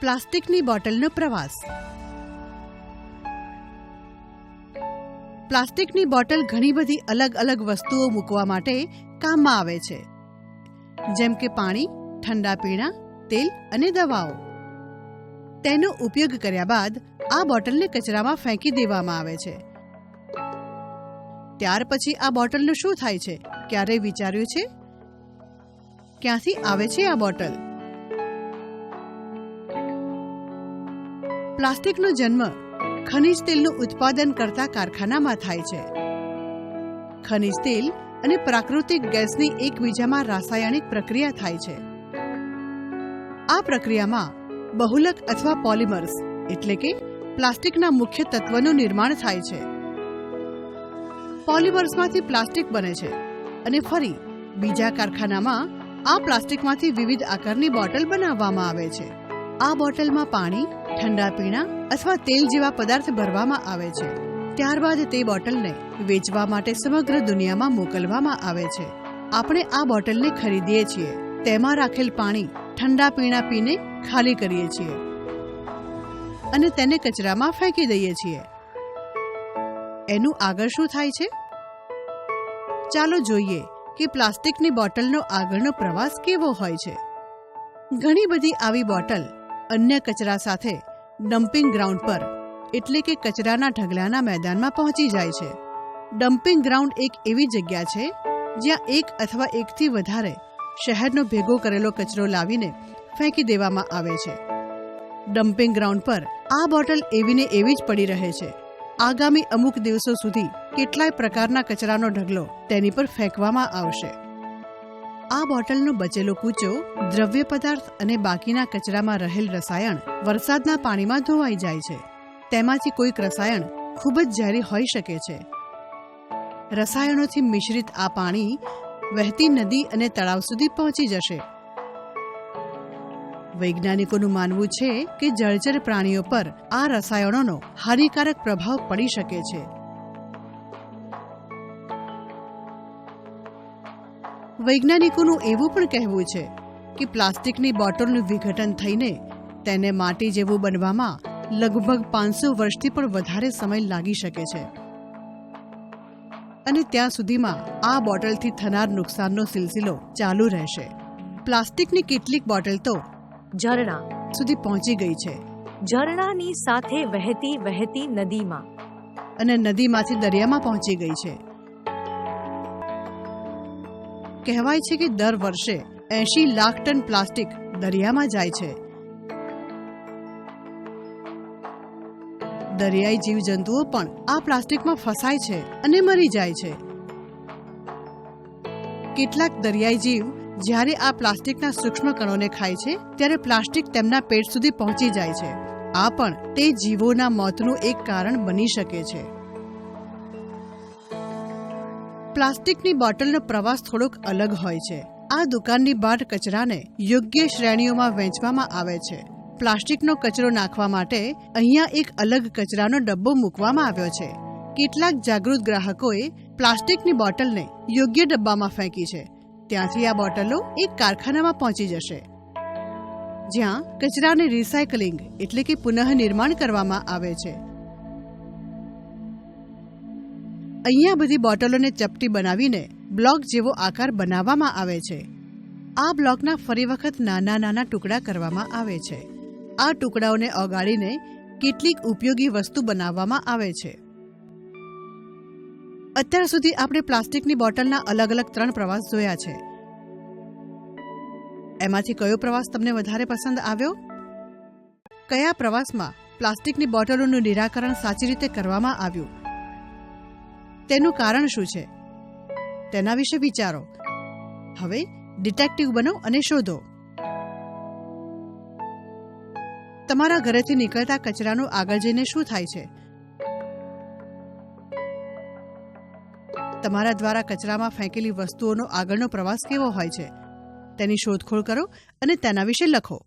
પ્લાસ્ટિકની બોટલનો પ્રવાસ. પ્લાસ્ટિકની બોટલ ઘણી બધી અલગ અલગ વસ્તુઓ મૂકવા માટે કામમાં આવે છે. જેમ કે પાણી, ઠંડા પીણા, તેલ અને દવાઓ. તેનો ઉપયોગ કર્યા બાદ આ બોટલને કચરામાં ફેંકી દેવામાં આવે છે. ત્યાર પછી આ બોટલનું શું થાય છે? ક્યારે વિચાર્યું છે? ક્યાંથી આવે છે આ બોટલ? પ્લાસ્ટિકનો જન્મ ખનિજ તેલનું ઉત્પાદન કરતા કારખાનામાં થાય છે. ખનિજ તેલ અને પ્રાકૃતિક ગેસની એકબીજામાં રાસાયણિક પ્રક્રિયા થાય છે. આ પ્રક્રિયામાં બહુલક અથવા પોલિમર્સ એટલે કે પ્લાસ્ટિકના મુખ્ય તત્વનું નિર્માણ થાય છે. પોલિમર્સમાંથી પ્લાસ્ટિક બને છે અને ફરી બીજા કારખાનામાં આ પ્લાસ્ટિકમાંથી વિવિધ આકારની બોટલ બનાવવામાં આવે છે. આ બોટલમાં પાણી, ઠંડા પીણા અથવા તેલ જેવા પદાર્થ ભરવામાં આવે છે. ત્યારબાદ તે બોટલને વેચવા માટે સમગ્ર દુનિયામાં મોકલવામાં આવે છે. આપણે આ બોટલને ખરીદીએ છીએ. તેમાં રાખેલ પાણી ઠંડા પીણા પીને ખાલી કરીએ છીએ. અને તેને કચરામાં ફેંકી દઈએ છીએ. એનું આગળ શું થાય છે? ચાલો જોઈએ કે પ્લાસ્ટિકની બોટલનો આગળનો પ્રવાસ કેવો હોય છે. ઘણી બધી આવી બોટલ અન્ય કચરા સાથે ડમ્પિંગ ગ્રાઉન્ડ પર, એટલે કે કચરાના ઢગલાના મેદાનમાં પહોંચી જાય છે. ડમ્પિંગ ગ્રાઉન્ડ એક એવી જગ્યા છે, જ્યાં એક અથવા એકથી વધારે શહેરનો ભેગો કરેલો કચરો લાવીને ફેંકી દેવામાં આવે છે. ડમ્પિંગ ગ્રાઉન્ડ પર આ બોટલ એવીને એવી જ પડી રહે છે. આગામી અમુક દિવસો સુધી કેટલાય પ્રકારના કચરાનો ઢગલો તેની પર ફેંકવામાં આવશે. આ બોટલનો બચેલો કૂચો, દ્રવ્ય પદાર્થ અને બાકીના કચરામાં રહેલ રસાયણ વરસાદના પાણીમાં ધોવાઈ જાય છે. તેમાંથી કોઈક રસાયણ ખૂબ જ ઝેરી હોઈ શકે છે. રસાયણોથી મિશ્રિત આ પાણી વહેતી નદી અને તળાવ સુધી પહોંચી જશે. વૈજ્ઞાનિકોનું માનવું છે કે જળચર પ્રાણીઓ પર આ રસાયણોનો હાનિકારક પ્રભાવ પડી શકે છે. વૈજ્ઞાનિકોનું એવું પણ કહેવું છે કે પ્લાસ્ટિકની બોટલનું વિઘટન થઈને તેને માટી જેવું બનવામાં લગભગ પાંચસો વર્ષથી પણ વધારે સમય લાગી શકે છે. અને ત્યાં સુધીમાં આ બોટલથી થનાર નુકસાનનો સિલસિલો ચાલુ રહેશે. પ્લાસ્ટિકની કેટલીક બોટલ તો ઝરણા સુધી પહોંચી ગઈ છે. ઝરણાની સાથે વહેતી વહેતી નદીમાં અને નદીમાંથી દરિયામાં પહોંચી ગઈ છે. કહેવાય છે કે દર વર્ષે એંશી લાખ ટન પ્લાસ્ટિક દરિયામાં જાય છે. દરિયાઈ જીવજંતુઓ પણ આ પ્લાસ્ટિકમાં ફસાય છે અને મરી જાય છે. કેટલાક દરિયાઈ જીવ જ્યારે આ પ્લાસ્ટિકના સૂક્ષ્મ કણોને ખાય છે, ત્યારે પ્લાસ્ટિક તેમના પેટ સુધી પહોંચી જાય છે. આ પણ તે જીવોના મોતનું એક કારણ બની શકે છે. પ્લાસ્ટિકની બોટલનો પ્રવાસ થોડોક અલગ હોય છે. આ દુકાનની બહાર કચરાને યોગ્ય શ્રેણીઓમાં વહેંચવામાં આવે છે. પ્લાસ્ટિકનો કચરો નાખવા માટે અહીંયા એક અલગ કચરાનો ડબ્બો મૂકવામાં આવ્યો છે. કેટલાક જાગૃત ગ્રાહકોએ પ્લાસ્ટિકની બોટલને યોગ્ય ડબ્બામાં ફેંકી છે. ત્યાંથી આ બોટલો એક કારખાનામાં પહોંચી જશે. જ્યાં કચરાને રિસાયકલિંગ એટલે કે પુનઃનિર્માણ કરવામાં આવે છે. અહીંયા બધી બોટલોને ચપટી બનાવીને બ્લોક જેવો આકાર બનાવવામાં આવે છે. આ બ્લોકના ફરી વખત નાના નાના ટુકડા કરવામાં આવે છે. આ ટુકડાઓને ઓગાળીને કેટલીક ઉપયોગી વસ્તુ બનાવવામાં આવે છે. અત્યાર સુધી આપણે પ્લાસ્ટિકની બોટલના અલગ અલગ ત્રણ પ્રવાસ જોયા છે. એમાંથી કયો પ્રવાસ તમને વધારે પસંદ આવ્યો? કયા પ્રવાસમાં પ્લાસ્ટિકની બોટલોનું નિરાકરણ સાચી રીતે કરવામાં આવ્યું? તેનું કારણ શું છે? તેના વિશે વિચારો. હવે ડિટેક્ટિવ બનો અને શોધો. તમારા ઘરેથી નીકળતા કચરાનું આગળ જઈને શું થાય છે? તમારા દ્વારા કચરામાં ફેંકેલી વસ્તુઓનો આગળનો પ્રવાસ કેવો હોય છે? તેની શોધખોળ કરો અને તેના વિશે લખો.